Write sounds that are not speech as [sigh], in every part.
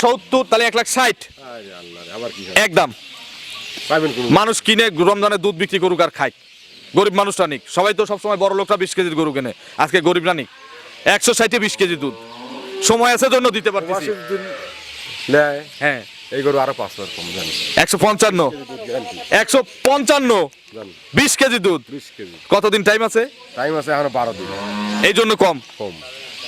সত্তর তাহলে এক লাখ ষাট। আরে আল্লাহ আবার কি? একদম। মানুষ কিনে রমজানে দুধ বিক্রি করুক আর খায়। গরিব মানুষটা নিক। সবাই তো সবসময় বড় লোকটা বিশ কেজির গরু কেনে। আজকে গরিবরা নিক। একশো ষাটে বিশ কেজি দুধ। সময় আছে জন্য দিতে পারতেছি। হ্যাঁ। এই গরু আরও পাঁচ হাজার কম জানি। একশো পঞ্চান্ন। একশো পঞ্চান্ন। বিশ কেজি দুধ। কতদিন টাইম আছে? টাইম আছে এখনও বারো দিন। এই জন্য কম। কম।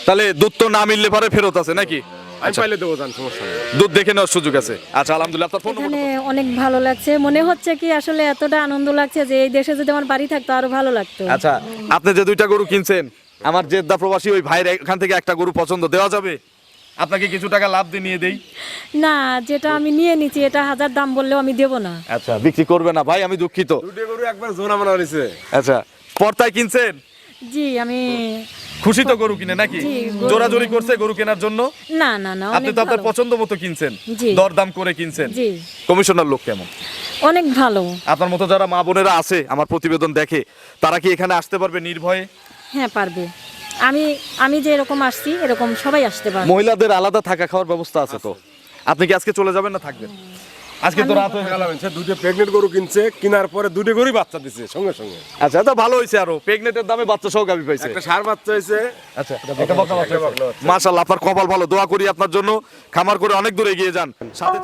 তাহলে দুধ তো না মিললে পরে ফেরত আছে নাকি? আমি পাইলে দেবো জান সমস্যা নেই। দুধ দেখে নেওয়ার সুযোগ আছে। আচ্ছা আলহামদুলিল্লাহ আপনার ফোন এখানে অনেক ভালো লাগছে। মনে হচ্ছে কি আসলে এতটা আনন্দ লাগছে যে এই দেশে যদি আমার বাড়ি থাকতো আরও ভালো লাগতো। আচ্ছা আপনি যে দুইটা গরু কিনছেন আমার জেদ্দা প্রবাসী ওই ভাইয়ের এখান থেকে একটা গরু পছন্দ দেওয়া যাবে? আপনাকে কিছু টাকা লাভ দিয়ে নিয়ে দেই? না যেটা আমি নিয়ে নিচ্ছি এটা হাজার দাম বললেও আমি দেবো না। আচ্ছা বিক্রি করবে না। ভাই আমি দুঃখিত। দুটো গরু একবার জোনা মানা হয়েছে। আচ্ছা পর্তায় কিনছেন? জি আমি খুশি তো গরু কিনে নাকি? জি, গরু- জোরাজোরি করছে গরু কেনার জন্য? না না না আপনি অনেক তো আপনার ভালো। পছন্দ মতো কিনছেন। জি। দরদাম করে কিনছেন। জি। কমিশনার লোক কেমন? অনেক ভালো। আপনার মতো যারা মা বোনেরা আছে আমার প্রতিবেদন দেখে তারা কি এখানে আসতে পারবে নির্ভয়ে? হ্যাঁ পারবে। আমি আমি যে এরকম আসছি এরকম সবাই আসতে পারবে। মহিলাদের আলাদা থাকা খাওয়ার ব্যবস্থা আছে তো? আপনি কি আজকে চলে যাবেন না থাকবেন? আজকে তো রাত হয়ে গেল। সে দুটো প্রেগনেন্ট গরু কিনছে কেনার পরে দুটো গরুই বাচ্চা দিছে সঙ্গে সঙ্গে। আচ্ছা তো ভালো হইছে আরও। প্রেগনেন্টের দামে বাচ্চা সহ গাবি পাইছে। একটা সার বাচ্চা হইছে। আচ্ছা একটা বকনা বাচ্চা মাশাআল্লাহ আপনার কপাল ভালো। দোয়া করি আপনার জন্য। খামার করে অনেক দূরে এগিয়ে যান। সাথে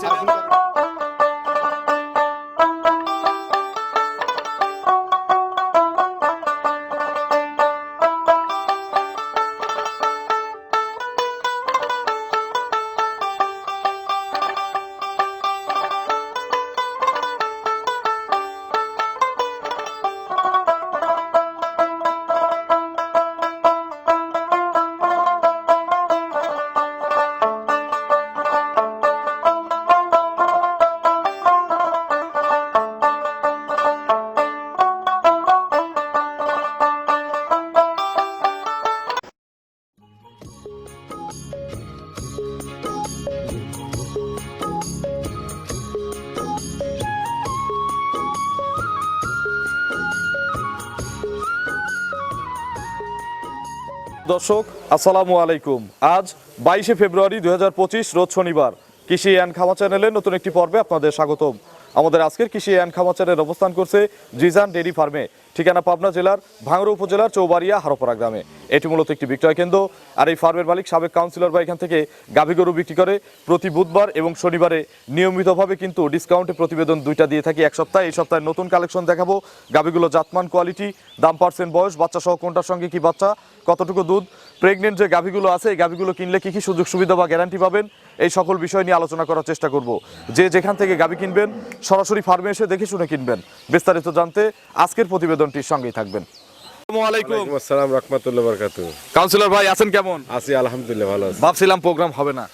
দর্শক, আসসালামু আলাইকুম। আজ বাইশে ফেব্রুয়ারি দুই হাজার পঁচিশ, রোজ শনিবার। কৃষি অ্যান্ড খামা চ্যানেলের নতুন একটি পর্বে আপনাদের স্বাগতম। আমাদের আজকের কৃষি অ্যান্ড খামা চ্যানেল অবস্থান করছে জিজান ডেরি ফার্মে। ঠিকানা পাবনা জেলার ভাঙড়া উপজেলার চৌবাড়িয়া হারোপাড়া গ্রামে। এটি মূলত একটি বিক্রয় কেন্দ্র। আর এই ফার্মের মালিক সাবেক কাউন্সিলর বা এখান থেকে গাভী গরু বিক্রি করে প্রতি বুধবার এবং শনিবারে নিয়মিতভাবে কিন্তু ডিসকাউন্টে প্রতিবেদন দুইটা দিয়ে থাকি এক সপ্তাহে। এই সপ্তাহে নতুন কালেকশন দেখাবো। গাভীগুলো জাতমান, কোয়ালিটি, দাম পার্সেন্ট, বয়স, বাচ্চা সহ কোনটার সঙ্গে কি বাচ্চা, কতটুকু দুধ। প্রেগনেন্ট যে গাভীগুলো আছে, এই গাভীগুলো কিনলে কী কী সুযোগ সুবিধা বা গ্যারান্টি পাবেন? এই সকল বিষয় নিয়ে আলোচনা করার চেষ্টা করব। যে যেখান থেকে গাভী কিনবেন সরাসরি ফার্মে এসে দেখে শুনে কিনবেন। বিস্তারিত জানতে আজকের প্রতিবেদনটির সঙ্গেই থাকবেন। আসসালামু আলাইকুম। ওয়ালাইকুম আসসালাম রহমতুল্লাহ বরকাতু কাউন্সিলর ভাই আছেন কেমন? আছি আলহামদুলিল্লাহ ভালো ভাবছিলাম প্রোগ্রাম হবে না।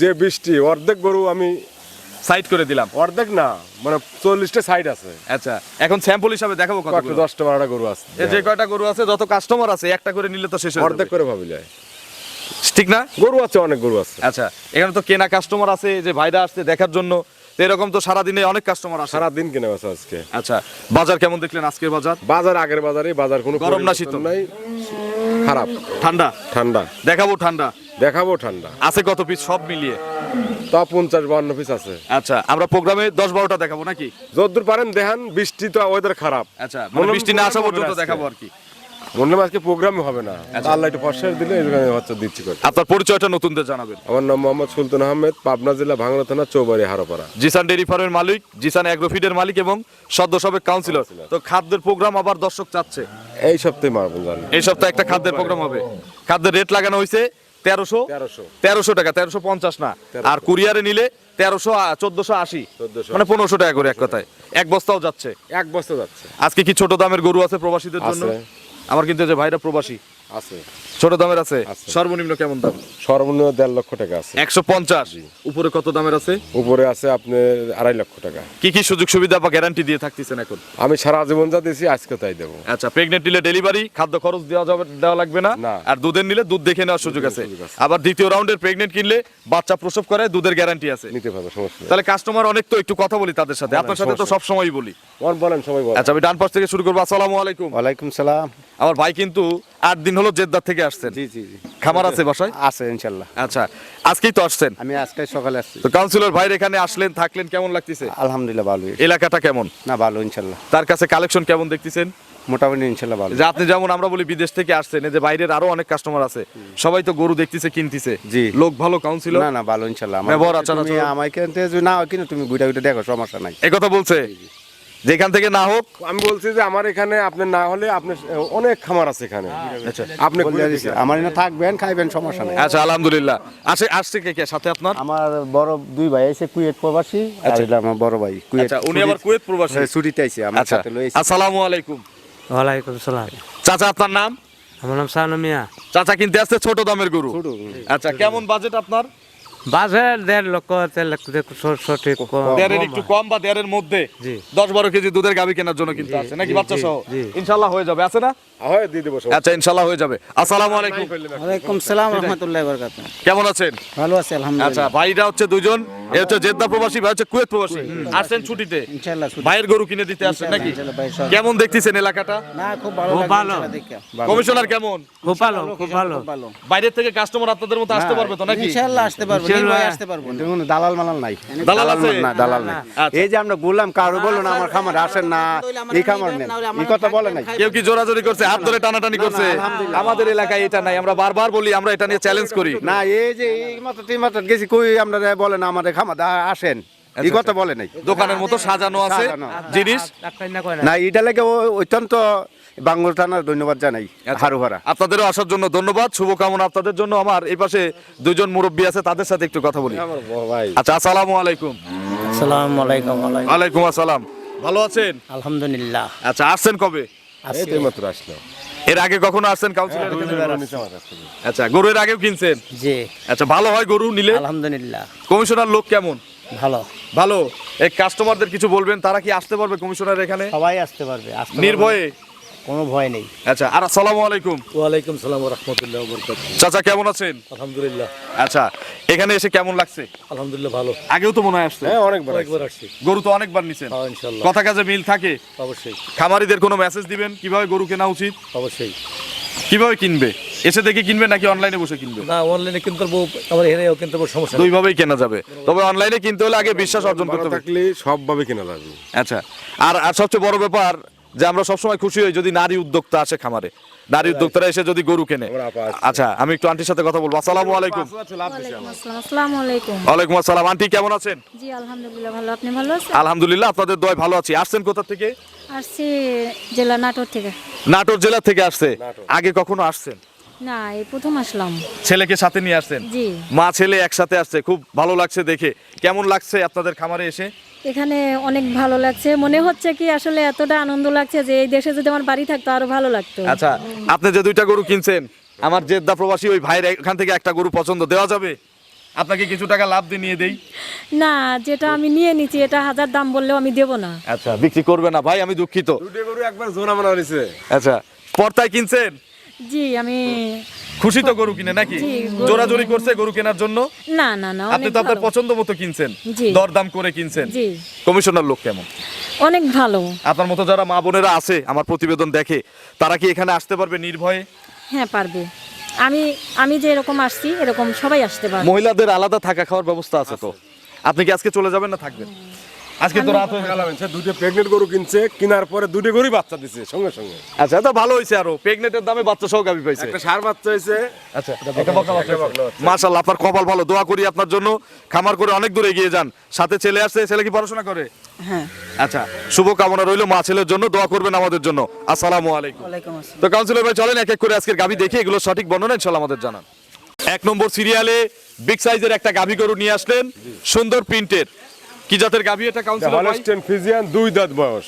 যে বৃষ্টি অর্ধেক গরু আমি সাইড করে দিলাম। অর্ধেক না মানে চল্লিশটা সাইড আছে। আচ্ছা এখন স্যাম্পল হিসাবে দেখাবো কত দশটা বারোটা গরু আছে। যে কয়টা গরু আছে যত কাস্টমার আছে একটা করে নিলে তো শেষ অর্ধেক করে ভাবি যায় ঠিক না? গরু আছে অনেক গরু আছে। আচ্ছা এখানে তো কেনা কাস্টমার আছে যে ভাইরা আসছে দেখার জন্য এরকম তো সারাদিনে অনেক কাস্টমার আসে। সারাদিন কিনে আছে আজকে। আচ্ছা বাজার কেমন দেখলেন আজকের বাজার? বাজার আগের বাজারে বাজার কোনো গরম না শীতল? নাই। খারাপ। ঠান্ডা? ঠান্ডা। দেখাবো ঠান্ডা? দেখাবো ঠান্ডা। আছে কত পিস সব মিলিয়ে। তা পঞ্চাশ বান্ন পিস আছে। আচ্ছা আমরা প্রোগ্রামে দশ বারোটা দেখাবো নাকি? যদ্দূর পারেন দেখান বৃষ্টি তো ওয়েদার খারাপ। আচ্ছা মনে- বৃষ্টি না আসা পর্যন্ত দেখাবো আর কি। আজকে প্রোগ্রামই হবে না। আচ্ছা। আল্লাহ একটু ফসল দিলে এই জন্য দিচ্ছি করে। আপনার পরিচয়টা নতুনদের জানাবেন। আমার নাম মোহাম্মদ সুলতান আহমেদ পাবনা জেলা ভাঙড়া থানা চৌবাড়ি হারোপাড়া। জিসান ডেরি ফার্মের মালিক জিসান অ্যাগ্রোফিডের মালিক এবং সদ্য সাবেক কাউন্সিলর তো খাদ্যের প্রোগ্রাম আবার দর্শক চাচ্ছে। এই সপ্তাহে মারবো এই সপ্তাহে একটা খাদ্যের প্রোগ্রাম হবে। খাদ্যের রেট লাগানো হয়েছে তেরোশো। তেরোশো। টাকা তেরোশো পঞ্চাশ না। আর কুরিয়ারে নিলে তেরোশো চোদ্দশো আশি। মানে পনেরোশো টাকা করে এক কথায়। এক বস্তাও যাচ্ছে। এক বছর যাচ্ছে। আজকে কি ছোট দামের গরু আছে প্রবাসীদের জন্য। আমার কিন্তু যে ভাইরা প্রবাসী আছে। ছোট দামের আছে। সর্বনিম্ন কেমন দাম? সর্বনিম্ন দেড় লক্ষ টাকা আছে। একশো পঞ্চাশ? উপরে কত দামের আছে? উপরে আছে আপনার আড়াই লক্ষ টাকা। কি কি সুযোগ সুবিধা বা গ্যারান্টি দিয়ে থাকতেছেন এখন? আমি সারা জীবন যা দিয়েছি আজকে তাই দেবো। আচ্ছা প্রেগনেন্ট নিলে ডেলিভারি খাদ্য খরচ দেওয়া যাবে দেওয়া লাগবে না? না। আর দুধের নিলে দুধ দেখে নেওয়ার সুযোগ আছে। সুযোগ আছে। আবার দ্বিতীয় রাউন্ডের প্রেগনেন্ট কিনলে বাচ্চা প্রসব করে দুধের গ্যারান্টি আছে। নিতে পারবে সমস্যা নেই। তাহলে কাস্টমার অনেক তো একটু কথা বলি তাদের সাথে। আপনার সাথে তো সব সময়ই বলি। বলেন বলেন সবাই বলেন। আচ্ছা আমি ডান পাশ থেকে শুরু করব। আসসালামু আলাইকুম। ওয়ালাইকুম সালাম। আমার ভাই কিন্তু আট দিন হলো জেদ্দার থেকে আসছেন। জি জি জি। খামার আছে বাসায়? আছে ইনশাল্লাহ। আচ্ছা আজকেই তো আসছেন। আমি আজকে সকালে আসছি। তো কাউন্সিলর ভাইর এখানে আসলেন থাকলেন কেমন লাগতেছে? আলহামদুলিল্লাহ ভালো এলাকাটা কেমন? না ভালো ইনশাল্লাহ। তার কাছে কালেকশন কেমন দেখতেছেন? মোটামুটি ইনশাল্লাহ ভালো। যে আপনি যেমন আমরা বলি বিদেশ থেকে আসছেন এই যে বাইরের আরও অনেক কাস্টমার আছে সবাই তো গরু দেখতেছে কিনতেছে। জি। লোক ভালো কাউন্সিলর না না ভালো ইনশাল্লাহ। আমার- ব্যবহার আচরণ? কিনতে যদি না হয় কিনো তুমি গুইটা গুইটা দেখো সমস্যা নাই। এই কথা বলছে যেখান থেকে না হোক। আমি বলছি যে আমার এখানে আপনি না হলে আপনি অনেক খামার আছে এখানে। আপনি দিছি, দেখেন। আমার এনে থাকবেন খাইবেন সমস্যা নাই। আচ্ছা আলহামদুলিল্লাহ। আসে আসছে কে কে? সাথে আপনার? আমার বড় দুই ভাই আছে কুয়েত প্রবাসী আর এটা আমার বড় ভাই কুয়েত আচ্ছা উনি আবার কুয়েত প্রবাসী? হ্যাঁ, ছুটিতে আইছে আমার আচ্ছা। সাথে লই আসসালামু আলাইকুম। ওয়ালাইকুম সালাম। চাচা আপনার নাম? আমার নাম সানু মিয়া। চাচা কিনতে আসছে ছোট দামের গরু। আচ্ছা কেমন বাজেট আপনার? বাজার দেড় লক্ষ দেড় লক্ষ সঠিক দেড়ের একটু কম বা দেড়ের মধ্যে দশ বারো কেজি দুধের গাভি কেনার জন্য কিন্তু আছে। নাকি বাচ্চা সহ? ইনশাল্লাহ হয়ে যাবে। আছে না? হয় দিয়ে দেবো আচ্ছা ইনশাল্লাহ হয়ে যাবে। আসসালামু আলাইকুম। ওয়ালাইকুম সালাম রহমতুল্লাহ বরকাত কেমন আছেন? ভালো আছে আচ্ছা ভাইরা হচ্ছে দুজন এ হচ্ছে জেদ্দা প্রবাসী ভাই হচ্ছে কুয়েত প্রবাসী। আসছেন ছুটিতে? ইনশাআল্লাহ ভাইয়ের গরু কিনে দিতে আসছেন নাকি? কেমন দেখতেছেন এলাকাটা? না খুব ভালো ভালো। কমিশনার কেমন? খুব ভালো খুব ভালো। থেকে কাস্টমার আপনাদের মতো আসতে পারবে তো নাকি? ইনশাআল্লাহ আসতে পারব। ইনশাআল্লাহ। নির্ভয়ে আসতে পারব দেখুন দালাল মালাল নাই। দালাল না দালাল নাই। আচ্ছা। এই যে আমরা বললাম কারও বলল না আমার খামার আসেন না এই খামার নেন। এই কথা বলে নাই। কেউ কি জোরাজোরি করছে? হাত ধরে টানাটানি করছে? আমাদের এলাকায় এটা নাই আমরা বারবার বলি আমরা এটা নিয়ে চ্যালেঞ্জ করি। না এই যে এই মাত্র তিন মাত্র গেছি কই আমরা বলেন আমাদের খামার আসেন। এই কথা বলে নাই। দোকানের মতো সাজানো আছে জিনিস। না কয় না। এটা লাগে অত্যন্ত বাঙ্গল থানার ধন্যবাদ জানাই আপনাদেরও আসার জন্য ধন্যবাদ শুভকামনা আপনাদের জন্য। আমার এই পাশে দুজন মুরব্বী আছে তাদের সাথে একটু কথা বলি। আমার বড় ভাই। আচ্ছা আসসালামু আলাইকুম। আসসালামু আলাইকুম ওয়ালাইকুম। আসসালাম। ভালো আছেন? আলহামদুলিল্লাহ। আচ্ছা আসছেন কবে? এই মাত্র আসলো। এর আগে কখনো আসছেন কাউন্সিলর থেকে। আচ্ছা গরু এর আগেও কিনছেন? জি। আচ্ছা ভালো হয় গরু নিলে? আলহামদুলিল্লাহ। কমিশনার লোক কেমন? ভালো। ভালো। এই কাস্টমারদের কিছু বলবেন? তারা কি আসতে পারবে কমিশনার এখানে? সবাই আসতে পারবে। আসতে নির্ভয়ে? কোনো ভয় নেই। আচ্ছা আর আসসালামু আলাইকুম। ওয়ালাইকুম সালাম রহমতুল্লাহ বরকাত চাচা কেমন আছেন? আলহামদুলিল্লাহ। আচ্ছা এখানে এসে কেমন লাগছে? আলহামদুলিল্লাহ ভালো। আগেও তো মনে হয় আসছে। হ্যাঁ অনেকবার আসছে। আসছি। গরু তো অনেকবার নিছেন। হ্যাঁ ইনশাল্লাহ কথা কাজে মিল থাকে। অবশ্যই। খামারিদের কোনো মেসেজ দিবেন? কীভাবে গরু কেনা উচিত? অবশ্যই। কীভাবে কিনবে? এসে দেখে কিনবে নাকি অনলাইনে বসে কিনবে? না অনলাইনে কিনতে পারব আমার হেরেও কিনতে পারব সমস্যা দুইভাবেই কেনা যাবে। তবে অনলাইনে কিনতে হলে আগে বিশ্বাস অর্জন করতে হবে। থাকলে সবভাবে কেনা লাগবে। আচ্ছা আর আর সবচেয়ে বড় ব্যাপার যে আমরা সবসময় খুশি হই যদি নারী উদ্যোক্তা আসে খামারে। নারী উদ্যোক্তারা এসে যদি গরু কেনে। আচ্ছা আমি একটু আন্টির সাথে কথা বলব। আসসালামু আলাইকুম। আসসালামু আলাইকুম। ওয়ালাইকুম আসসালাম। আন্টি কেমন আছেন? জি আলহামদুলিল্লাহ ভালো। আপনি ভালো আছেন? আলহামদুলিল্লাহ আপনাদের দয় ভালো আছি। আসছেন কোথা থেকে? আসছি জেলা নাটোর থেকে। নাটোর জেলা থেকে আসছে। আগে কখনো আসছেন? না এই প্রথম আসলাম। ছেলেকে সাথে নিয়ে আসছেন? জি। মা ছেলে একসাথে আসছে খুব ভালো লাগছে দেখে। কেমন লাগছে আপনাদের খামারে এসে? এখানে অনেক ভালো লাগছে। মনে হচ্ছে কি আসলে এতটা আনন্দ লাগছে যে এই দেশে যদি আমার বাড়ি থাকতো আরও ভালো লাগতো। আচ্ছা আপনি যে দুইটা গরু কিনছেন আমার জেদ্দা প্রবাসী ওই ভাইয়ের এখান থেকে একটা গরু পছন্দ দেওয়া যাবে? আপনাকে কিছু টাকা লাভ দিয়ে নিয়ে দেই? না যেটা আমি নিয়ে নিচ্ছি এটা হাজার দাম বললেও আমি দেবো না। আচ্ছা বিক্রি করবে না। ভাই আমি দুঃখিত। দুটো গরু একবার জোনা মানা হয়েছে। আচ্ছা পর্তায় কিনছেন? জি আমি খুশি তো গরু কিনে নাকি? জোরাজোরি করছে গরু কেনার জন্য? না না না আপনি তো আপনার পছন্দ মতো কিনছেন দরদাম করে কিনছেন। জি। কমিশনার লোক কেমন? অনেক ভালো। আপনার মতো যারা মা বোনেরা আছে আমার প্রতিবেদন দেখে তারা কি এখানে আসতে পারবে নির্ভয়ে? হ্যাঁ পারবে। আমি আমি যে এরকম আসছি এরকম সবাই আসতে পারবে। মহিলাদের আলাদা থাকা খাওয়ার ব্যবস্থা আছে তো? আপনি কি আজকে চলে যাবেন না থাকবেন? আজকে তো রাত হয়ে গেলাম সে দুটো প্রেগনেন্ট গরু কিনছে কেনার পরে দুটো গরুই বাচ্চা দিছে সঙ্গে সঙ্গে। আচ্ছা তো ভালো হয়েছে আরও। প্রেগনেন্টের দামে বাচ্চা সহ গাবি পাইছে। একটা সার বাচ্চা হয়েছে আচ্ছা একটা বকনা বাচ্চা মাশাআল্লাহ আপনার কপাল ভালো। দোয়া করি আপনার জন্য। খামার করে অনেক দূরে এগিয়ে যান। সাথে ছেলে আসছে ছেলে কি পড়াশোনা করে? হ্যাঁ। আচ্ছা শুভ কামনা রইল মা ছেলের জন্য। দোয়া করবেন আমাদের জন্য। আসসালামু আলাইকুম। তো কাউন্সিলর ভাই চলেন এক এক করে আজকের গাবি দেখে। এগুলো সঠিক বর্ণনা ইনশাল্লাহ আমাদের জানান। এক নম্বর সিরিয়ালে বিগ সাইজের একটা গাভি গরু নিয়ে আসলেন। সুন্দর প্রিন্টের কি জাতের গাভী এটা কাউন্সিলর ভাই? হলস্টেন ফিজিয়ান দুই দাঁত বয়স।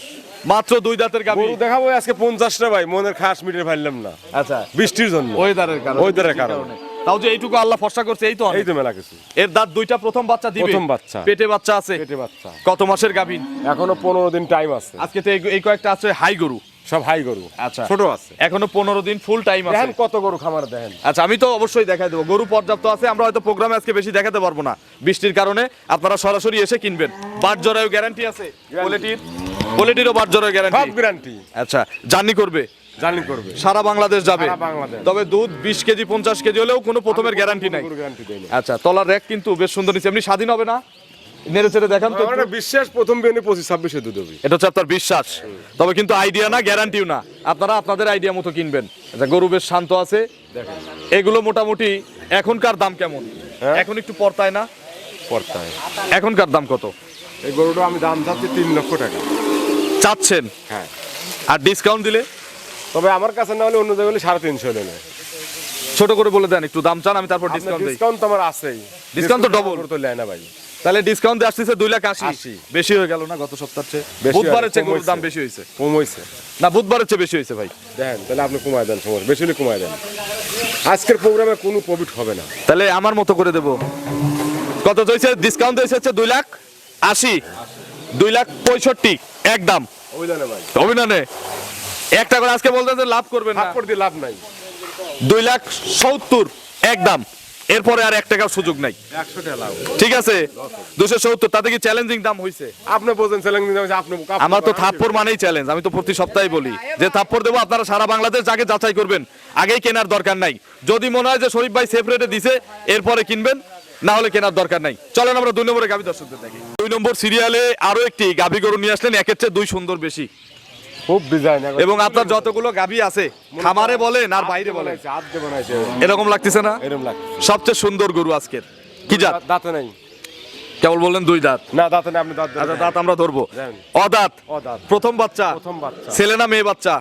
মাত্র দুই দাঁতের গাভী। গরু দেখাবো আজকে 50 টা ভাই মনের খাস মিটে ফেললাম না। আচ্ছা। বৃষ্টির জন্য। ওয়েদারের কারণে। ওয়েদারের কারণে। তাও যে এইটুকু আল্লাহ ফর্সা করছে এই তো। এই তো মেলা কিছু। এর দাঁত দুইটা প্রথম বাচ্চা দিবে। প্রথম বাচ্চা। পেটে বাচ্চা আছে। পেটে বাচ্চা। কত মাসের গাভী? এখনও পনেরো দিন টাইম আছে। আজকে তো এই কয়েকটা আছে হাই গরু। সব হাই গরু। আচ্ছা। ছোট আছে। এখনও পনেরো দিন ফুল টাইম আছে। কত গরু খামার দেখেন। আচ্ছা আমি তো অবশ্যই দেখাই দেবো। গরু পর্যাপ্ত আছে আমরা হয়তো প্রোগ্রামে আজকে বেশি দেখাতে পারব না। বৃষ্টির কারণে আপনারা সরাসরি এসে কিনবেন। বাট জরায়ু গ্যারান্টি আছে? কোয়ালিটির কোয়ালিটিরও বাট জরায়ু গ্যারান্টি সব গ্যারান্টি আচ্ছা জার্নি করবে? জার্নি করবে। সারা বাংলাদেশ যাবে? তবে দুধ বিশ কেজি পঞ্চাশ কেজি হলেও কোনো প্রথমের গ্যারান্টি নাই। আচ্ছা তলার র্যাক কিন্তু বেশ সুন্দর নিচ্ছে এমনি স্বাধীন হবে না? নেড়ে চেড়ে দেখান তো আমার বিশ্বাস প্রথম বিয়ানে পঁচিশ ছাব্বিশে দুধ হবে এটা হচ্ছে আপনার বিশ্বাস। তবে কিন্তু আইডিয়া না গ্যারান্টিও না। আপনারা আপনাদের আইডিয়া মতো কিনবেন। আচ্ছা গরু বেশ শান্ত আছে। এগুলো মোটামুটি এখনকার দাম কেমন? হ্যাঁ? এখন একটু পড়তায় না? পড়তায়। এখনকার দাম কত? এই গরুটা আমি দাম চাচ্ছি তিন লক্ষ টাকা। চাচ্ছেন? হ্যাঁ। আর ডিসকাউন্ট দিলে? তবে আমার কাছে না হলে অন্য জায়গায় হলে সাড়ে তিনশো হলে না ছোট করে বলে দেন একটু দাম চান আমি তারপর ডিসকাউন্ট দিই। ডিসকাউন্ট তো আমার আছেই। Discount তো। গরু তো না ভাই। তাহলে ডিসকাউন্ট দিয়ে আসতেছে দুই লাখ আশি। বেশি হয়ে গেল না গত সপ্তাহের চেয়ে? বুধবারের চেয়ে গরুর দাম বেশি হয়েছে। কম হয়েছে না বুধবারের চেয়ে বেশি হয়েছে ভাই। দেখেন তাহলে আপনি কমায় দেন সময় বেশি হলে কমায় দেন। আজকের প্রোগ্রামে কোনো প্রফিট হবে না। তাহলে আমার মতো করে দেব। কত হয়েছে ডিসকাউন্ট হয়েছে হচ্ছে দুই লাখ আশি। দুই লাখ পঁয়ষট্টি একদম অভিধানে ভাই। অভিনন্দনে একটা করে আজকে বলতেন যে লাভ করবেন না। থাপ্পড় দিয়ে লাভ নাই। দুই লাখ সত্তর একদম এরপরে আর এক টাকার সুযোগ নাই। ঠিক আছে? দুশো সত্তর তাতে কি চ্যালেঞ্জিং দাম হয়েছে আপনি বলছেন চ্যালেঞ্জ আপনি আমার তো থাপ্পড় মানেই চ্যালেঞ্জ আমি তো প্রতি সপ্তাহে বলি। যে থাপ্পড় দেবো আপনারা সারা বাংলাদেশ যাকে যাচাই করবেন। আগেই কেনার দরকার নাই। যদি মনে হয় যে শরীফ ভাই সেফ রেটে দিছে এরপরে কিনবেন না হলে কেনার দরকার নাই। চলেন আমরা দুই নম্বরে গাভী দর্শকদের দেখি। দুই নম্বর সিরিয়ালে আরও একটি গাভী গরু নিয়ে আসলেন একের চেয়ে দুই সুন্দর বেশি। খুব ডিজাইন এবং আপনার যতগুলো গাভী আছে খামারে বলেন আর বাইরে বলেন। এরকম লাগতেছে না? এরকম লাগে সবচেয়ে সুন্দর গরু আজকের। কি জাত? দাঁতে নাই। কেবল বললেন দুই দাঁত। না দাঁতে নাই আপনি দাঁত আচ্ছা দাঁত আমরা ধরবো। অদাঁত। অদাঁত। প্রথম বাচ্চা। প্রথম বাচ্চা। ছেলে না মেয়ে বাচ্চা?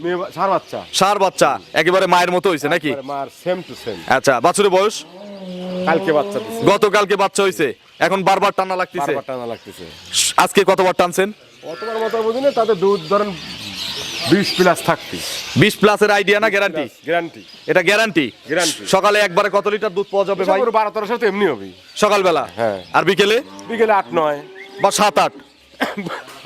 মেয়ে বা- বাচ্চা। সার বাচ্চা। একেবারে মায়ের মতো হয়েছে নাকি? মার সেম টু সেম আচ্ছা বাছুরের বয়স? কালকে বাচ্চা গতকালকে বাচ্চা হয়েছে এখন বারবার টানা লাগতেছে। বারবার টানা লাগতেছে। আজকে কতবার টানছেন? অতবার মতো বুঝি না তাতে দুধ ধরেন বিশ প্লাস থাকতি। বিশ প্লাসের আইডিয়া না গ্যারান্টি গ্যারান্টি এটা গ্যারান্টি Guarantee। সকালে একবারে কত লিটার দুধ পাওয়া যাবে ভাই? বারো তেরোশো তো এমনি হবে। সকালবেলা? হ্যাঁ। আর বিকেলে? বিকেলে আট নয়। বা সাত আট?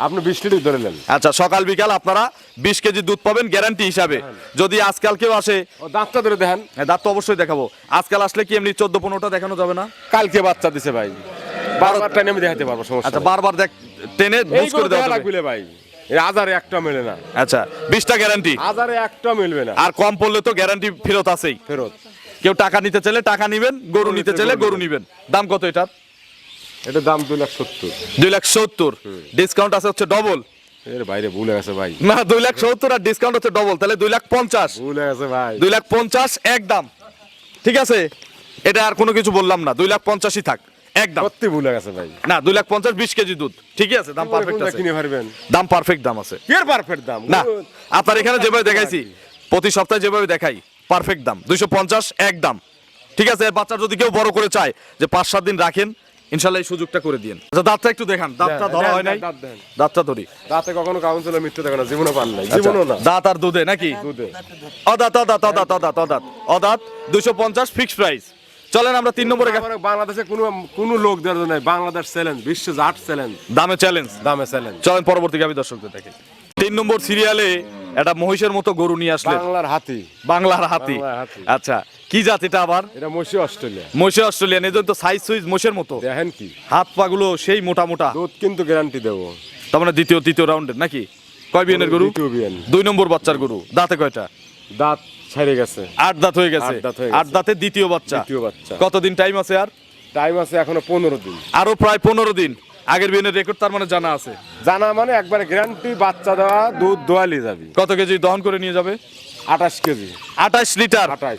আপনি বিশ লিটার ধরে নেন। আচ্ছা সকাল বিকাল আপনারা বিশ কেজি দুধ পাবেন গ্যারান্টি হিসাবে। যদি আজকাল কেউ আসে দাঁতটা ধরে দেখেন। হ্যাঁ, দাঁত তো অবশ্যই দেখাবো। আজকাল আসলে কি এমনি চোদ্দ পনেরোটা দেখানো যাবে না? কালকে বাচ্চা দিছে ভাই। বারবার টাইম আমি দেখাতে পারব আচ্ছা বারবার দেখ টেনে বুঝ করে দেওয়া লাগবে ভাই। হাজারে একটা মেলে না। আচ্ছা বিশটা গ্যারান্টি হাজারে একটা মিলবে না। আর কম পড়লে তো গ্যারান্টি ফেরত আছেই। ফেরত। কেউ টাকা নিতে চাইলে টাকা নিবেন গরু নিতে চাইলে গরু নিবেন। দাম কত এটার? এটা দাম দুই লাখ সত্তর। দুই লাখ সত্তর। ডিসকাউন্ট আছে হচ্ছে ডবল এর বাইরে ভুলে গেছে ভাই। না দুই লাখ সত্তর আর ডিসকাউন্ট হচ্ছে ডবল তাহলে দুই লাখ পঞ্চাশ। ভুলে গেছে ভাই। দুই লাখ পঞ্চাশ একদম ঠিক আছে? এটা আর কোনো কিছু বললাম না। দুই লাখ পঞ্চাশই থাক। একদম। সত্যি ভুলে গেছে ভাই। না দুই লাখ পঞ্চাশ বিশ কেজি দুধ। ঠিকই আছে দাম পারফেক্ট আছে। কিনে পারবেন দাম পারফেক্ট দাম আছে। পারফেক্ট দাম? না আপনার এখানে যেভাবে দেখাইছি প্রতি সপ্তাহে যেভাবে দেখাই পারফেক্ট দাম। দুইশো পঞ্চাশ এক দাম ঠিক আছে বাচ্চা যদি কেউ বড় করে চায় যে পাঁচ সাত দিন রাখেন ইনশাল্লাহ এই সুযোগটা করে দিন আচ্ছা দাঁতটা একটু দেখান। দাঁতটা ধরা হয় নাই? দাঁতটা ধরি। দাঁতে কখনো কাউন্সিলর মৃত্যু দেখো না জীবনও পান নাই। আচ্ছা, জীবনও না। দাঁত আর দুধে নাকি? দুধে। অদাঁত অদাঁত অদাঁত অদাঁত অদাঁত অদাঁত। দুশো পঞ্চাশ ফিক্সড প্রাইস চলেন আমরা তিন নম্বরে বাংলাদেশে কোনো কোনো লোক দেওয়ার জন্য বাংলাদেশ চ্যালেঞ্জ বিশ্ব জাট চ্যালেঞ্জ দামে চ্যালেঞ্জ দামে চ্যালেঞ্জ চলেন পরবর্তী গাবি দর্শকদের দেখে। তিন নম্বর সিরিয়ালে একটা মহিষের মতো গরু নিয়ে আসলেন। বাংলার হাতি। বাংলার হাতি। আচ্ছা কি জাত এটা আবার? এটা মসি অস্ট্রেলিয়া। মোষে অস্ট্রেলিয়ান এই তো সাইজ সুইজ মোষের মতো। দেখেন কি? হাত পা গুলো সেই মোটা মোটা। দুধ কিন্তু গ্যারান্টি দেবো। তার মানে দ্বিতীয় তৃতীয় রাউন্ডের নাকি? কয় বিয়ানের গরু? দুই নম্বর বাচ্চার গরু। দাঁতে কয়টা? দাঁত ছেড়ে গেছে। আট দাঁত হয়ে গেছে। আট দাঁত দ্বিতীয় বাচ্চা। দ্বিতীয় বাচ্চা। কতদিন টাইম আছে আর? টাইম আছে এখনও পনেরো দিন। আরও প্রায় পনেরো দিন। আগের বিয়ানের রেকর্ড তার মানে জানা আছে। জানা মানে একবারে গ্যারান্টি বাচ্চা দেওয়া দুধ দোয়ালি যাবে। কত কেজি দহন করে নিয়ে যাবে? আঠাশ কেজি। আঠাশ লিটার? আঠাশ।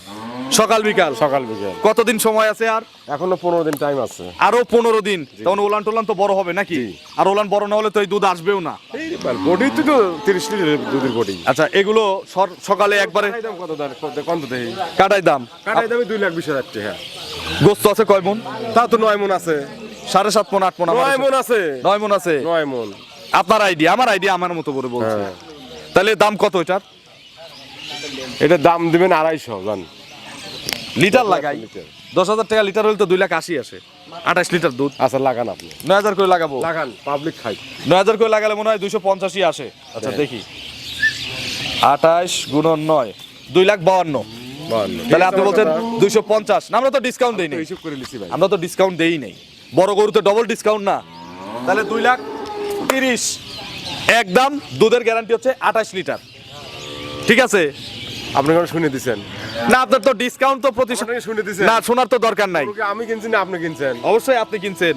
সকাল বিকাল? সকাল বিকেল। কতদিন সময় আছে আর? এখনও পনেরো দিন টাইম আছে। আরও পনেরো দিন? তখন ওলান টোলান তো বড় হবে নাকি? আর ওলান বড় না হলে তো এই দুধ আসবেও না। বডি তো তিরিশ লিটার দুধের বডি। আচ্ছা এগুলো সকালে একবারে কত দাম কত কত কাটাই দাম? কাটাই দামে দুই লাখ বিশ হাজার টাকা। গোস্ত আছে কয় মন? তা তো নয় মন আছে। সাড়ে সাত মন আট মন নয় আছে। মন আছে। নয় মন আছে? নয় মন। আপনার আইডিয়া আমার আইডিয়া আমার মতো করে বলছে। হ্যাঁ। তাহলে দাম কত এটার? এটা দাম দিবেন আড়াইশো জান। লিটার লাগাই। দশ হাজার টাকা লিটার হলে তো দুই লাখ আশি আসে। আঠাশ লিটার দুধ। আচ্ছা লাগান আপনি। নয় হাজার করে লাগাবো। লাগান পাবলিক খাই। নয় হাজার করে লাগালে মনে হয় দুইশো পঞ্চাশই আসে। আচ্ছা দেখি। আঠাশ গুণন নয় দুই লাখ বাউান্ন। তাহলে আপনি বলছেন দুইশো পঞ্চাশ। আমরা তো ডিসকাউন্ট দেই ভাই। আমরা তো ডিসকাউন্ট দেই নাই। বড় গরুতে ডবল ডিসকাউন্ট না। তাহলে দুই লাখ তিরিশ। একদম দুধের গ্যারান্টি হচ্ছে আঠাশ লিটার। ঠিক আছে? আপনি কেন শুনে দিছেন। না আপনার তো ডিসকাউন্ট তো প্রতি শুনে দিছেন। না শোনার তো দরকার নাই। আমি কিনছি না আপনি কিনছেন? অবশ্যই আপনি কিনছেন।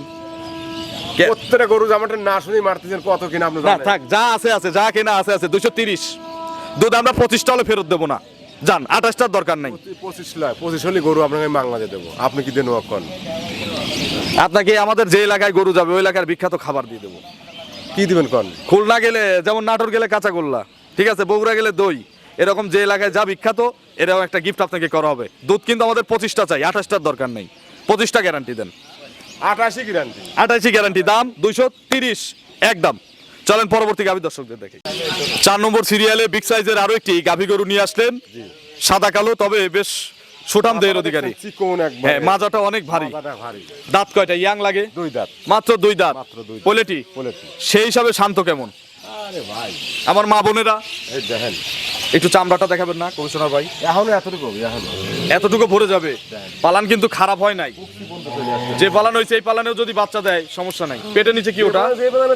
প্রত্যেকটা গরু জামাটা না শুনে মারতেছেন কত কিনা আপনি না থাক যা আছে আছে যা কেনা আছে আছে দুশো তিরিশ। দুধ আমরা পঁচিশটা হলে ফেরত দেবো না। যান আঠাশটার দরকার নাই। পঁচিশ লয় পঁচিশ হলে গরু আপনাকে বাংলাদেশ দেবো। আপনি কি দেন কন আপনাকে আমাদের যে এলাকায় গরু যাবে ওই এলাকার বিখ্যাত খাবার দিয়ে দেবো। কি দিবেন কন খুলনা গেলে যেমন নাটোর গেলে কাঁচা গোল্লা ঠিক আছে বগুড়া গেলে দই এরকম যে এলাকায় যা বিখ্যাত এরকম একটা গিফট আপনাকে করা হবে। দুধ কিন্তু আমাদের পঁচিশটা চাই আঠাশটার দরকার নেই। পঁচিশটা গ্যারান্টি দেন। আঠাশি গ্যারান্টি আঠাশি গ্যারান্টি দাম দুইশো তিরিশ একদম। চলেন পরবর্তী গাভী দর্শকদের দেখে। চার নম্বর সিরিয়ালে বিগ সাইজের আরও একটি গাভী গরু নিয়ে আসলেন। সাদা কালো তবে বেশ সুঠাম দেহের অধিকারী। হ্যাঁ মাজাটা অনেক ভারী। দাঁত কয়টা? ইয়াং লাগে? দুই দাঁত। মাত্র দুই দাঁত। পোলেটি। সেই হিসাবে শান্ত কেমন? আরে ভাই। আমার মা বোনেরা এই দেখেন। একটু চামড়াটা দেখাবেন না কমিশনার ভাই? এখনও এতটুকু এখনও। এতটুকু ভরে যাবে। পালান কিন্তু খারাপ হয় নাই। যে পালান হয়েছে এই পালানেও যদি বাচ্চা দেয় সমস্যা নাই। পেটের নিচে কি ওটা?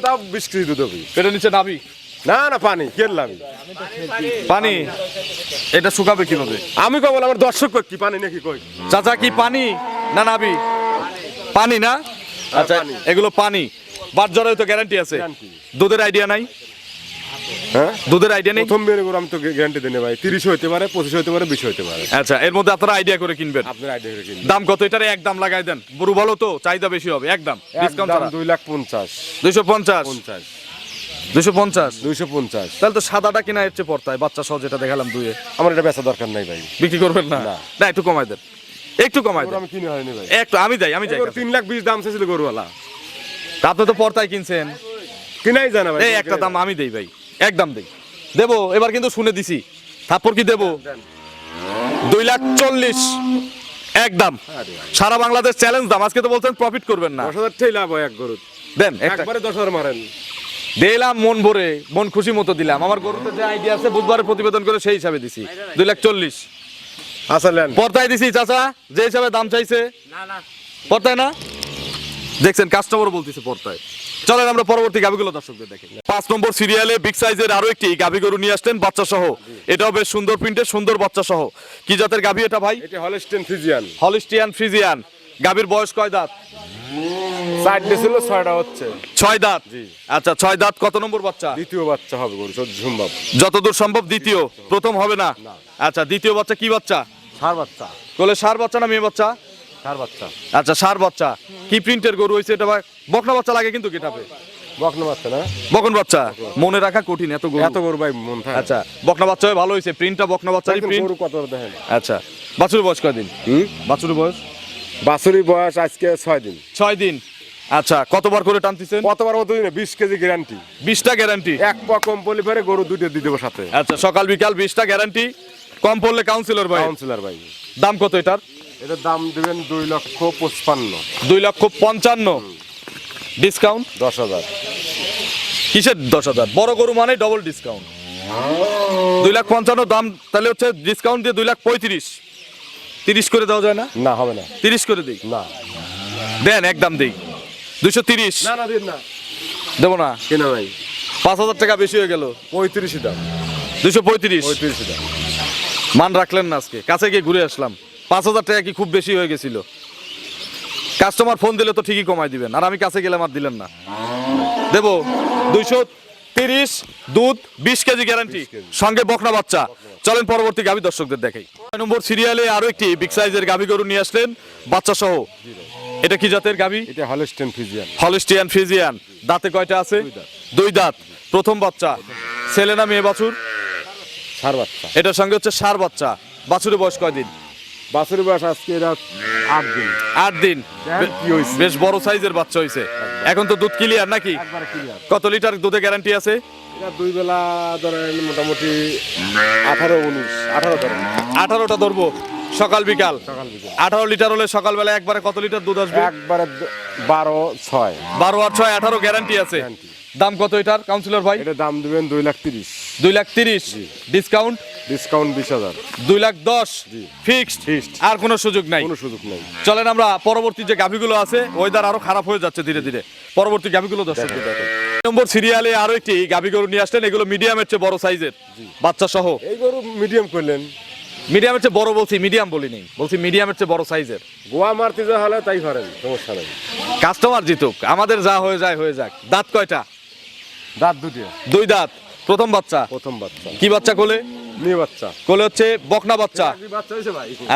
তাও বিশ কেজি দুধ হবে পেটের নিচে নাবি না না পানি কেরলাম। পানি? এটা শুকাবে কীভাবে? আমি কব আমার দর্শক কি পানি নাকি কই? চাচা কি পানি না নাবি পানি না? আচ্ছা এগুলো পানি। বাট জ্বরের তো গ্যারান্টি আছে। দুধের আইডিয়া নাই? হ্যাঁ? দুধের আইডিয়া নেই? প্রথম বিয়ের গরু আমি তো গ্যারান্টি দেনে ভাই। তিরিশ হইতে পারে পঁচিশ হইতে পারে বিশ হইতে পারে। আচ্ছা এর মধ্যে আপনারা আইডিয়া করে কিনবেন। আপনার আইডিয়া করে কিনবেন। দাম কত? এটারে এক দাম লাগাই দেন। গরু ভালো তো চাহিদা বেশি হবে একদম ডিসকাউন্ট ছাড়া। দুই লাখ পঞ্চাশ। দুইশো পঞ্চাশ? পঞ্চাশ। দুইশো পঞ্চাশ? দুইশো পঞ্চাশ। তাহলে তো সাদাটা কিনা পড়তায় বাচ্চা সহ যেটা দেখালাম দুয়ে আমার এটা বেচা দরকার নাই ভাই। বিক্রি করবেন না? না। একটু কমাই দেন। একটু কমাই দেন। আমি কিনে হয়নি ভাই। একটু আমি যাই আমি যাই। তিন লাখ বিশ দাম চাইছিল গরুওয়ালা। আপনি তো পর্তায় কিনছেন। কিনাই জানা ভাই। এই একটা দাম আমি দেই ভাই। একদম দেই। দেবো এবার কিন্তু শুনে দিছি। তারপর কি দেবো? দুই লাখ চল্লিশ। একদম। সারা বাংলাদেশ চ্যালেঞ্জ দাম। আজকে তো বলছেন প্রফিট করবেন না। দশ হাজার লাভ হয় এক গরু দেন একবারে দশ হাজার মারেন। দিলাম মন ভরে মন খুশি মতো দিলাম। আমার গরুতে যে আইডিয়া আছে বুধবারে প্রতিবেদন করে সেই হিসাবে দিছি। দুই লাখ চল্লিশ। আচ্ছা লেন পর্দায় দিছি চাচা। যে হিসাবে দাম চাইছে? পর্দায় না? দেখছেন কাস্টমার বলতেছে পর্দায়। চলেন আমরা পরবর্তী গাভিগুলো দর্শকদের দেখি। পাঁচ নম্বর সিরিয়ালে বিগ সাইজের আরও একটি গাভি গরু নিয়ে আসলেন বাচ্চা সহ এটাও বেশ সুন্দর প্রিন্টের সুন্দর বাচ্চা সহ কি জাতের গাভি এটা ভাই? এটা হলস্টেন ফিজিয়ান হলিস্টিয়ান ফ্রিজিয়ান গাভীর বয়স কয় দাঁত? চারটে ছিল ছয়টা হচ্ছে। ছয় দাঁত? আচ্ছা ছয় দাঁত কত নম্বর বাচ্চা? দ্বিতীয় বাচ্চা হবে গরু সম্ভব। যতদূর সম্ভব দ্বিতীয় প্রথম হবে না। আচ্ছা দ্বিতীয় বাচ্চা কি বাচ্চা? সার বাচ্চা। কোলে সার বাচ্চা না মেয়ে বাচ্চা? সার বাচ্চা। আচ্ছা সার বাচ্চা। কি প্রিন্টের গরু হয়েছে এটা ভাই? বকনা বাচ্চা লাগে কিন্তু কেটাবে বকনা বাচ্চা না? বকন বাচ্চা? মনে রাখা কঠিন এত গরু। এত গরু ভাই মন থাকে আচ্ছা বকনা বাচ্চা ভালো হয়েছে প্রিন্টটা বকনা বাচ্চারই প্রিন্ট গরু কত দেখেন। আচ্ছা বাছুরের বয়স কয়দিন হুম? বাছুরের বয়স? বাছুরি বয়স আজকে ছয় দিন। ছয় দিন। আচ্ছা কতবার করে টানতেছেন? কতবার মতো দিনে বিশ কেজি গ্যারান্টি বিশটা গ্যারান্টি এক পা কম পলি ফেরে গরু দুটো দিয়ে দেবো সাথে। আচ্ছা সকাল বিকাল বিশটা গ্যারান্টি কম পড়লে কাউন্সিলর ভাই। কাউন্সিলর ভাই। দাম কত এটার? এটার দাম দিবেন দুই লক্ষ পঁচপান্ন। দুই লক্ষ পঞ্চান্ন। ডিসকাউন্ট দশ হাজার। কিসের দশ হাজার? বড় গরু মানে ডবল ডিসকাউন্ট দুই লাখ পঞ্চান্ন দাম তাহলে হচ্ছে ডিসকাউন্ট দিয়ে দুই লাখ পঁয়ত্রিশ। তিরিশ করে দেওয়া যায় না? না হবে না। তিরিশ করে দিই? না। দেন একদম দিই। দুশো তিরিশ। না না দিন না। দেবো না? কেনা ভাই পাঁচ হাজার টাকা বেশি হয়ে গেল। পঁয়ত্রিশই দাম। দুশো পঁয়ত্রিশ। পঁয়ত্রিশই দাম। মান রাখলেন না আজকে। কাছে গিয়ে ঘুরে আসলাম। পাঁচ হাজার টাকা কি খুব বেশি হয়ে গেছিল। কাস্টমার ফোন দিলে তো ঠিকই কমাই দিবেন আর আমি কাছে গেলাম আর দিলেন না। দেবো দুইশো তিরিশ দুধ বিশ কেজি গ্যারান্টি সঙ্গে বকনা বাচ্চা। চলেন পরবর্তী গাভী দর্শকদের দেখাই। ছয় নম্বর সিরিয়ালে আরও একটি বিগ সাইজের গাভী গরু নিয়ে আসলেন বাচ্চা সহ। এটা কি জাতের গাভী? এটা হলস্টেন ফিজিয়ান হলিস্টিয়ান ফিজিয়ান দাঁতে কয়টা আছে? দুই দাঁত। প্রথম বাচ্চা। ছেলে না মেয়ে বাছুর? সার বাচ্চা। এটার সঙ্গে হচ্ছে সার বাচ্চা। বাছুরের বয়স কয়দিন? বাছুরি বয়স আজকে এটা আট দিন। আট দিন? কি হয়েছে বেশ বড় সাইজের বাচ্চা হয়েছে এখন তো দুধ ক্লিয়ার নাকি? কত লিটার দুধে গ্যারান্টি আছে? দুই বেলা ধরেন মোটামুটি আঠারো উনিশ আঠারো ধরেন। আঠারোটা ধরবো সকাল বিকাল। আঠারো লিটার হলে সকালবেলা একবারে কত লিটার দুধ আসবে? একবারে বারো ছয়। বারো আর ছয় আঠারো গ্যারান্টি আছে। দাম কত এটার কাউন্সিলর ভাই? এটা দাম দিবেন দুই লাখ তিরিশ। দুই লাখ তিরিশ। ডিসকাউন্ট ডিসকাউন্ট বিশ হাজার। দুই লাখ দশ। Fixed Fixed। আর কোনো সুযোগ নাই। কোনো সুযোগ নেই। চলেন আমরা পরবর্তী যে গাভিগুলো আছে ওয়েদার আরও খারাপ হয়ে যাচ্ছে ধীরে ধীরে। পরবর্তী গাভিগুলো দেখেন নম্বর সিরিয়ালে আরও একটি গাভী গরু নিয়ে আসলেন এগুলো মিডিয়ামের চেয়ে বড় সাইজের বাচ্চা সহ। এই গরু মিডিয়াম করলেন। মিডিয়ামের চেয়ে বড় বলছি মিডিয়াম বলিনি। বলছি মিডিয়ামের চেয়ে বড় সাইজের গোয়া মারতে যা হলে তাই করেন সমস্যা নেই। কাস্টমার জিতুক আমাদের যা হয়ে যায় হয়ে যাক। দাঁত কয়টা? দাঁত দুটি। দুই দাঁত। প্রথম বাচ্চা? প্রথম বাচ্চা। কি বাচ্চা কোলে? মেয়ে বাচ্চা। কোলে হচ্ছে বকনা বাচ্চা।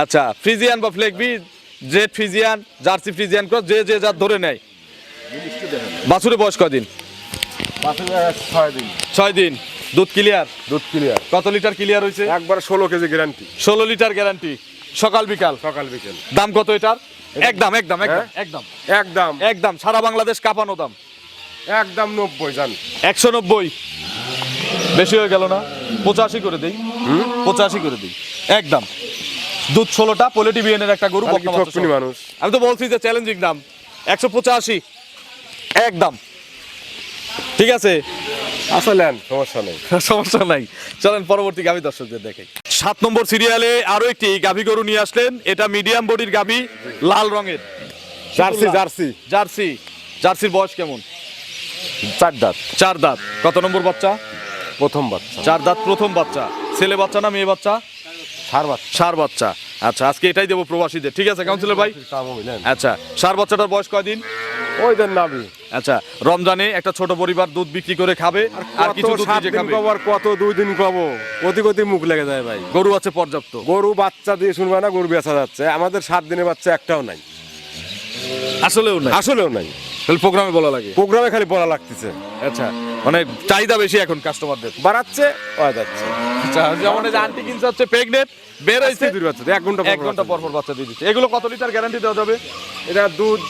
আচ্ছা ফ্রিজিয়ান বা ফ্লেগবি ফ্রিজিয়ান জার্সি ফ্রিজিয়ান ক্রস যে যে যার ধরে নেয়। বাছুরে বয়স কদিন ছয় দিন। দুধ ক্লিয়ার দুধ ক্লিয়ার কত লিটার ক্লিয়ার হয়েছে? একবার ষোলো কেজি গ্যারান্টি ষোলো লিটার গ্যারান্টি সকাল বিকাল? সকাল বিকেল। দাম কত এটার? একদম একদম একদম হ্যাঁ? একদম। একদম। একদম সারা বাংলাদেশ কাঁপানো দাম। একদম নব্বই জান। একশো নব্বই। বেশি হয়ে গেল না? পঁচাশি করে দিই। পঁচাশি করে দিই। একদম। দুধ ষোলোটা পোলেটি বিএনের একটা গরু। মানুষ? আমি তো বলছি যে চ্যালেঞ্জিং দাম। একশো পঁচাশি। একদম। ঠিক আছে? আসলে সমস্যা নেই। [laughs] সমস্যা নাই। চলেন পরবর্তী গাভী দর্শকদের দেখে। সাত নম্বর সিরিয়ালে আরও একটি গাভী গরু নিয়ে আসলেন। এটা মিডিয়াম বডির গাভী লাল রঙের। Jersey Jersey. জার্সি। জার্সির বয়স কেমন? চার দাঁত। চার দাঁত। কত নম্বর বাচ্চা? প্রথম বাচ্চা। চার দাঁত প্রথম বাচ্চা। ছেলে বাচ্চা না মেয়ে বাচ্চা? সার বাচ্চা। সার বাচ্চা। আচ্ছা আজকে এটাই দেবো প্রবাসীদের। ঠিক আছে কাউন্সিলর ভাই? আচ্ছা সার বাচ্চাটার বয়স কয়দিন? ওই দেন নাবি আচ্ছা রমজানে একটা ছোট পরিবার দুধ বিক্রি করে খাবে আর কিছু দুধ নিজে খাবে। পাবো আর কত দুই দিন পাবো? কতি কতি মুখ লেগে যায় ভাই। গরু আছে পর্যাপ্ত। গরু বাচ্চা দিয়ে শুনবে না গরু বেচা যাচ্ছে। আমাদের সাত দিনের বাচ্চা একটাও নাই। আসলেও না আসলেও নাই। তাহলে প্রোগ্রামে বলা লাগে। প্রোগ্রামে খালি বলা লাগতেছে। আচ্ছা মানে চাহিদা বেশি এখন কাস্টমারদের বাড়াচ্ছে ওয়া যাচ্ছে। আচ্ছা যেমন এই যে আন্টি কিনছে হচ্ছে প্রেগনেন্ট বের হয়েছে দুই বাচ্চা এক ঘণ্টা এক ঘণ্টা পর পর বাচ্চা দিয়ে দিচ্ছে। এগুলো কত লিটার গ্যারান্টি দেওয়া যাবে? এটা দুধ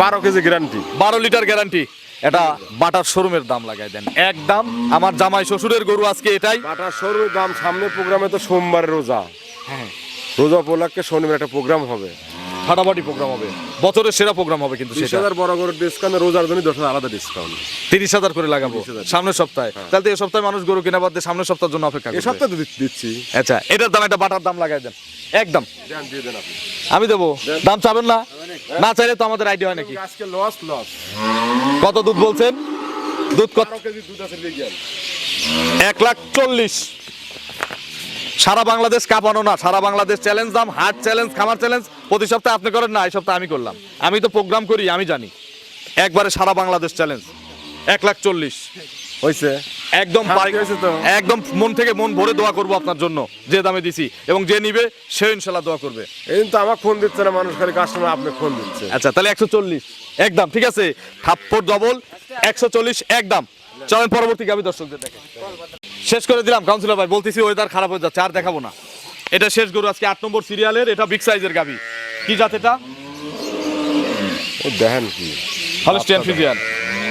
বারো কেজি গ্যারান্টি বারো লিটার গ্যারান্টি এটা বাটার শোরুমের দাম লাগাই দেন। এক দাম আমার জামাই শ্বশুরের গরু আজকে এটাই। বাটার সরু দাম সামনে প্রোগ্রামে তো সোমবার রোজা। হ্যাঁ। রোজা উপলক্ষে শনিবার একটা প্রোগ্রাম হবে। ফাটাফাটি প্রোগ্রাম হবে। বছরের সেরা প্রোগ্রাম হবে কিন্তু সেটা। হাজার বড় গরুর ডিসকাউন্ট রোজার জন্য দশ হাজার আলাদা ডিসকাউন্ট তিরিশ হাজার করে লাগাবো সামনের সপ্তাহে। তাহলে তো এই সপ্তাহে মানুষ গরু কেনা বাদ দিয়ে সামনের সপ্তাহের জন্য অপেক্ষা এ করবে। সপ্তাহে তো দি- দিচ্ছি। আচ্ছা এটার দাম একটা বাটার দাম লাগাই দেন। একদম। দেন দিয়ে দেন আপনি। আমি দেবো। দাম চাবেন না? না চাইলে তো আমাদের আইডিয়া হয় নাকি? আজকে লস লস কত দুধ বলছেন? দুধ কত? বারো কেজি দুধ আছে লিগিয়াল এক লাখ চল্লিশ। সারা বাংলাদেশ কাঁপানো না। সারা বাংলাদেশ চ্যালেঞ্জ দাম হাট চ্যালেঞ্জ খামার চ্যালেঞ্জ প্রতি সপ্তাহে আপনি করেন? না এই সপ্তাহে আমি করলাম। আমি তো প্রোগ্রাম করি আমি জানি। একবারে সারা বাংলাদেশ চ্যালেঞ্জ এক লাখ চল্লিশ। হয়েছে একদম? একদম মন থেকে মন ভরে দোয়া করব আপনার জন্য যে দামে দিছি। এবং যে নিবে সে ইনশাল্লাহ দোয়া করবে। এই তো আমার ফোন দিচ্ছে না মানুষ খালি কাস্টমার আপনি ফোন দিচ্ছে। আচ্ছা তাহলে একশো চল্লিশ। একদম ঠিক আছে? থাপ্পড় ডবল একশো চল্লিশ একদম। চলেন পরবর্তী গাবি দর্শকদের দেখে। শেষ করে দিলাম কাউন্সিলর ভাই বলতেছি ওয়েদার খারাপ হয়ে যাচ্ছে আর দেখাবো না। এটা শেষ গরু আজকে আট নম্বর সিরিয়ালের এটা বিগ সাইজের গাবি কি জাত এটা? দেখেন কি। হলস্টিয়ান ফিজিয়ান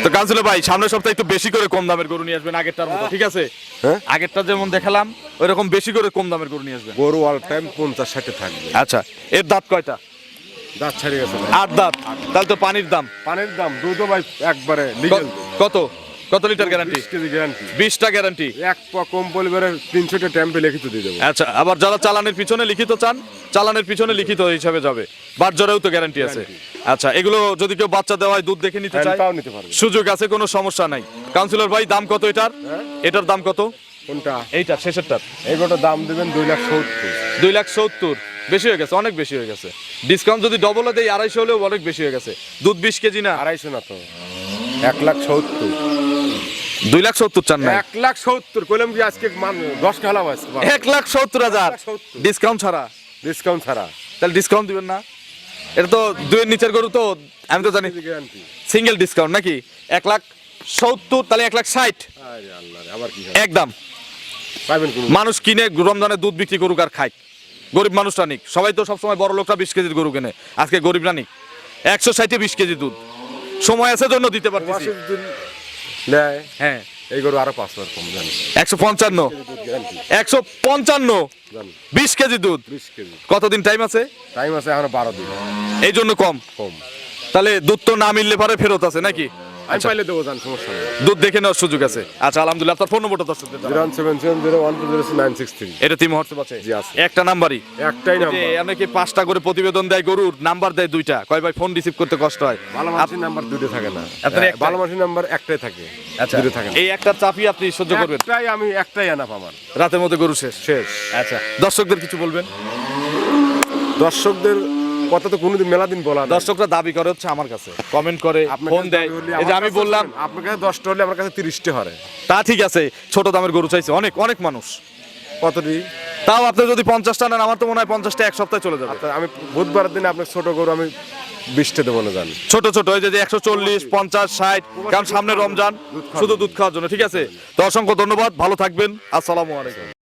তো কাউন্সিলর ভাই সামনের সপ্তাহে একটু বেশি করে কম দামের গরু নিয়ে আসবেন আগেরটার মতো ঠিক আছে? হ্যাঁ? আগেরটা যেমন দেখালাম ওই রকম বেশি করে কম দামের গরু নিয়ে আসবেন। গরু অল টাইম পঞ্চাশ ষাটে থাকবে। আচ্ছা এর দাঁত কয়টা? দাঁত ছাড়িয়ে গেছে আট দাঁত। তাহলে তো পানির দাম। পানির দাম দুধও ভাই একবারে কত? কত লিটার গ্যারান্টি কেজি গ্যারান্টি বিশটা গ্যারান্টি এক পা কম পরিবারে তিনশোটা ট্যাম্পে লিখিত দিয়ে দেবো। আচ্ছা আবার যারা চালানের পিছনে লিখিত চান চালানের পিছনে লিখিত হিসাবে যাবে। বারজরেও তো গ্যারান্টি আছে। আচ্ছা এগুলো যদি কেউ বাচ্চা দেওয়া হয় দুধ দেখে নিতে হ্যাঁ, চায় তাও নিতে পারবে। সুযোগ আছে কোনো সমস্যা নাই। কাউন্সিলর ভাই দাম কত এটার? এটার দাম কত? কোনটা? এইটার শেষেরটার গোটা দাম দেবেন দুই লাখ সত্তর। দুই লাখ সত্তর। বেশি হয়ে গেছে অনেক বেশি হয়ে গেছে। ডিসকাউন্ট যদি ডবল দেয় আড়াইশো হলেও অনেক বেশি হয়ে গেছে। দুধ বিশ কেজি না? আড়াইশো না তো। এক লাখ সত্তর। দুই লাখ সত্তর চান না এক লাখ সত্তর কইলাম কি আজকে মান দশ খেলা আছে এক লাখ সত্তর হাজার। ডিসকাউন্ট ছাড়া। ডিসকাউন্ট ছাড়া। তাহলে ডিসকাউন্ট দিবেন না। এটা তো দুইয়ের নিচের গরু তো আমি তো জানি। সিঙ্গেল ডিসকাউন্ট নাকি? এক লাখ সত্তর তাহলে এক লাখ ষাট। একদম। মানুষ কিনে রমজানে দুধ বিক্রি করুক আর খায়। গরিব মানুষটা নিক সবাই তো সবসময় বড় লোকটা বিশ কেজির গরু কেনে। আজকে গরিবরা নিক একশো ষাটে বিশ কেজি দুধ। সময় আছে জন্য দিতে পারতেছি। নেয় হ্যাঁ। এই গরু আরও পাঁচ বার কম জানি। একশো পঞ্চান্ন। একশো পঞ্চান্ন। বিশ কেজি দুধ। বিশ কেজি। কতদিন টাইম আছে? টাইম আছে এখন বারো দিন। এই জন্য কম। কম। তাহলে দুধ তো না মিললে পরে ফেরত আছে নাকি? আমি পাইলে দেবো জান সমস্যা নেই। দুধ দেখে নেওয়ার সুযোগ আছে। আচ্ছা আলহামদুলিল্লাহ আপনার ফোন নম্বরটা দর্শকদের zero one seven seven zero one two zero nine six three. এটা তিন হোয়াটসঅ্যাপ আছে। জি, আছে। একটা নাম্বারই। একটাই যে নাম্বার। অনেকে পাঁচটা করে প্রতিবেদন দেয় গরুর নাম্বার দেয় দুইটা। কয় ভাই ফোন রিসিভ করতে কষ্ট হয়? ভালো মানুষের নাম্বার দুটো থাকে না। হ্যাঁ? ভালো মানুষের নাম্বার একটাই থাকে। আচ্ছা দুটো থাকে এই একটা চাপি আপনি সহ্য করবেন? একটাই আমি একটাই আনাপ আমার। রাতের মধ্যে গরু শেষ? শেষ। আচ্ছা দর্শকদের কিছু বলবেন? দর্শকদের কথা তো কোনোদিন মেলা দিন বলা দর্শকরা দাবি করে হচ্ছে আমার কাছে। কমেন্ট করে ফোন দেয়। এই যে আমি বললাম আপনার কাছে দশটা হলে আমার কাছে তিরিশটা হারে। তা ঠিক আছে ছোট দামের গরু চাইছে। অনেক অনেক মানুষ। কতটি তাও আপনি যদি পঞ্চাশটা নেন আমার তো মনে হয় পঞ্চাশটা এক সপ্তাহে চলে যাবে। আমি বুধবার দিনে আপনার ছোট গরু আমি বিশটা দেবো না জানি। ছোট ছোট ওই যে একশো চল্লিশ পঞ্চাশ ষাট কারণ সামনে রমজান শুধু দুধ খাওয়ার জন্য। ঠিক আছে? তো অসংখ্য ধন্যবাদ ভালো থাকবেন। আসসালামু আলাইকুম।